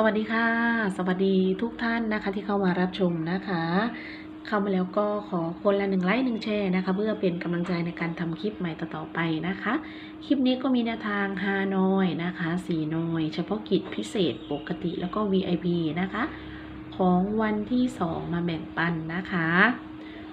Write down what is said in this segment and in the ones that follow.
สวัสดีค่ะ สวัสดีทุกท่านนะคะที่เข้ามารับชมนะคะ เข้ามาแล้วก็ขอคนละหนึ่งไลค์หนึ่งแชร์นะคะ เพื่อเป็นกำลังใจในการทำคลิปใหม่ต่อๆไปนะคะ คลิปนี้ก็มีแนวทางฮานอยนะคะสีนอย เฉพาะกิจพิเศษปกติแล้วก็ VIP นะคะ ของวันที่ 2 มาแบ่งปันนะคะ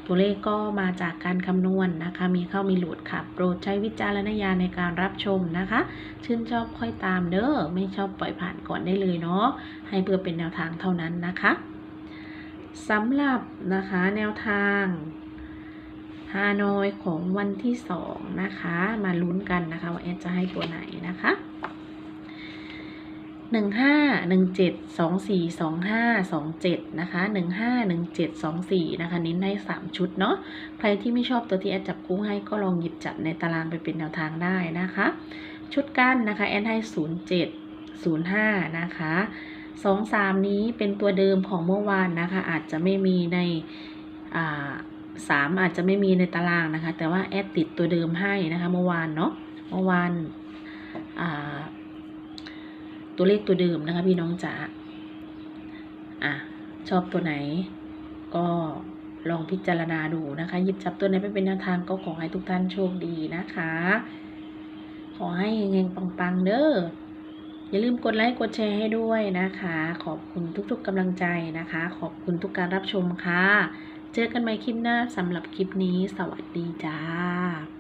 ตัวเลขก็มาจากการคำนวณนะคะ มีเข้ามีหลุดค่ะ โปรดใช้วิจารณญาณในการรับชมนะคะ ชื่นชอบค่อยตามเด้อ ไม่ชอบปล่อยผ่านก่อนได้เลยเนาะ ให้เพื่อเป็นแนวทางเท่านั้นนะคะสำหรับนะคะแนวทางฮานอยของวันที่สองนะคะ มาลุ้นกันนะคะว่าแอดจะให้ตัวไหนนะคะ หนึ่งห้าหนึ่งเจ็ดสองสี่สองห้าสองเจ็ดนะคะหนึ่งห้าหนึ่งเจ็ดสองสี่นะคะเน้นให้สามชุดเนาะใครที่ไม่ชอบตัวที่แอดจับคู่ให้ก็ลองหยิบจับในตารางไปเป็นแนวทางได้นะคะ ชุดกั้นนะคะแอนให้ศูนย์เจ็ดศูนย์ห้านะคะสองสามนี้เป็นตัวเดิมของเมื่อวานนะคะ อาจจะไม่มีในอ่าสามอาจจะไม่มีในตารางนะคะ แต่ว่าแอดติดตัวเดิมให้นะคะ เมื่อวานเนาะเมื่อวานอ่า ตัวเลขตัวเดิมนะคะ พี่น้องจ๋าอะชอบตัวไหน ก็ลองพิจารณาดูนะคะหยิบจับตัวไหนไปเป็นแนวทางก็ขอให้ทุกท่านโชคดีนะคะ ขอให้เฮงปังๆเด้ออย่าลืมกดไลค์กดแชร์ให้ด้วยนะคะ ขอบคุณทุกๆกำลังใจนะคะ ขอบคุณทุกการรับชมค่ะ เจอกันใหม่คลิปหน้าสำหรับคลิปนี้ สวัสดีจ้า